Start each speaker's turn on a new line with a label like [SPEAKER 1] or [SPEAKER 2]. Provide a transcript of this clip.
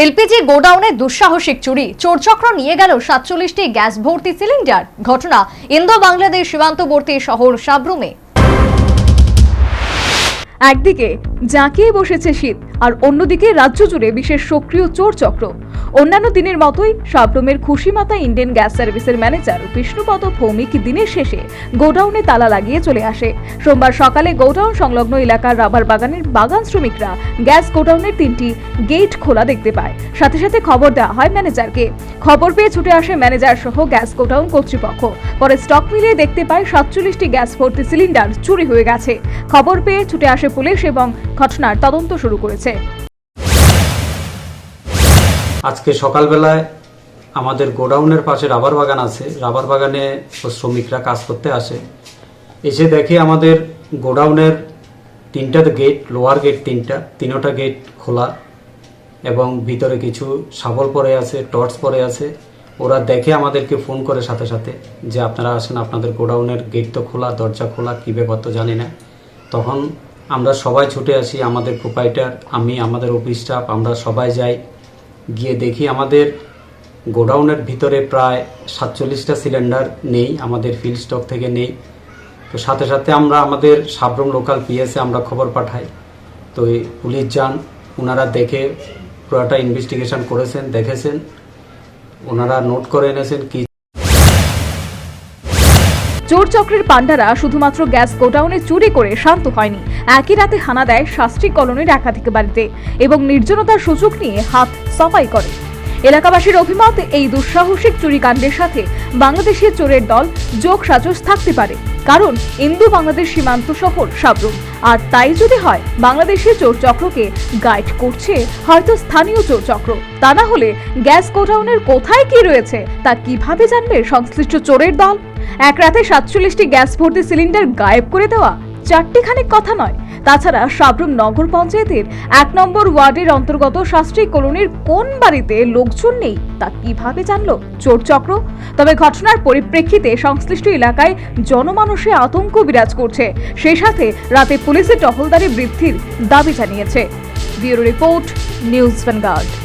[SPEAKER 1] LPG গোডাউনে দুঃসাহসিক চুরি। চোরচক্র নিয়ে গেল সাতচল্লিশটি গ্যাস ভর্তি সিলিন্ডার। ঘটনা ইন্দো বাংলাদেশ সীমান্তবর্তী শহর সাবরুমে।
[SPEAKER 2] একদিকে জাঁকিয়ে বসেছে শীত, আর অন্যদিকে রাজ্য জুড়ে বিশেষ সক্রিয় চোর চক্র অন্যান্য দিনের মতোই সাবরুমের খুশিমাতা ইন্ডিয়ান গ্যাস সার্ভিসের ম্যানেজার বিষ্ণুপদ ভৌমিক দিনের শেষে গোডাউনে তালা লাগিয়ে চলে আসে। সোমবার সকালে গোডাউন সংলগ্ন এলাকার রাবার বাগানের বাগান শ্রমিকরা গ্যাস গোডাউনের তিনটি গেট খোলা দেখতে পায়। সাথে সাথে খবর দেওয়া হয় ম্যানেজারকে। খবর পেয়ে ছুটে আসে ম্যানেজার সহ গ্যাস গোডাউন কর্তৃপক্ষ। পরে স্টক মিলিয়ে দেখতে পায় সাতচল্লিশটি গ্যাস ভর্তি সিলিন্ডার চুরি হয়ে গেছে। খবর পেয়ে ছুটে আসে পুলিশ এবং ঘটনার তদন্ত শুরু করেছে।
[SPEAKER 3] আজকে সকালবেলায় আমাদের গোডাউনের পাশে রাবার বাগান আছে। রাবার বাগানে শ্রমিকরা কাজ করতে আসে। এসে দেখে আমাদের গোডাউনের তিনটা গেট লোয়ার গেট তিনটা, তিনোটা গেট খোলা এবং ভিতরে কিছু শাবল পরে আছে টর্চ পরে আছে। ওরা দেখে আমাদেরকে ফোন করে সাথে সাথে যে, আপনারা আসেন, আপনাদের গোডাউনের গেট তো খোলা, দরজা খোলা, কী ব্যাপার তো জানি না। তখন আমরা সবাই ছুটে আসি, আমাদের প্রোপাইটার আমি, আমাদের অফিস স্টাফ আমরা সবাই যাই। গিয়ে দেখি আমাদের গোডাউনের ভিতরে প্রায় সাতচল্লিশটা সিলিন্ডার নেই, আমাদের ফিল্ড স্টক থেকে নেই। তো সাথে সাথে আমরা আমাদের সাবরুম লোকাল পিএসে আমরা খবর পাঠাই। তো পুলিশ যান, ওনারা দেখে পুরোটা ইনভেস্টিগেশন করেছেন, দেখেছেন। ওনারা নোট করে এনেছেন কি
[SPEAKER 2] চোর চক্রের পান্ডারা শুধুমাত্র গ্যাস গোডাউনে চুরি করে শান্ত হয়নি। একই রাতে হানা দেয় শাস্ত্রী কলোনির একাধিক বাড়িতে এবং নির্জনতার সুযোগ নিয়ে হাত সাফাই করে। এলাকাবাসীর অভিমত, এই দুঃসাহসিক চুরিকাণ্ডের সাথে বাংলাদেশের চোরের দল যোগ সাজস থাকতে পারে। কারণ, ইন্দো বাংলাদেশ সীমান্ত শহর সাবরুম। আর তাই যদি হয় বাংলাদেশের চোর চক্রকে গাইড করছে হয়তো স্থানীয় চোর চক্র। তা না হলে গ্যাস গোডাউনের কোথায় কি রয়েছে, তা কীভাবে জানবে সংশ্লিষ্ট চোরের দল? এক রাতে সাতচল্লিশটি গ্যাস ভর্তি সিলিন্ডার গায়েব করে দেওয়া চারটি খানিক কথা নয়। তাছাড়া সাবরুম নগর পঞ্চায়েতের এক নম্বর ওয়ার্ডের অন্তর্গত শাস্ত্রী কলোনির কোন বাড়িতে লোকজন নেই তা কীভাবে জানলো চোর চক্র? তবে ঘটনার পরিপ্রেক্ষিতে সংশ্লিষ্ট এলাকায় জনমানসে আতঙ্ক বিরাজ করছে। সেই সাথে রাতে পুলিশের টহলদারি বৃদ্ধির দাবি জানিয়েছে। Bureau report, news Vanguard.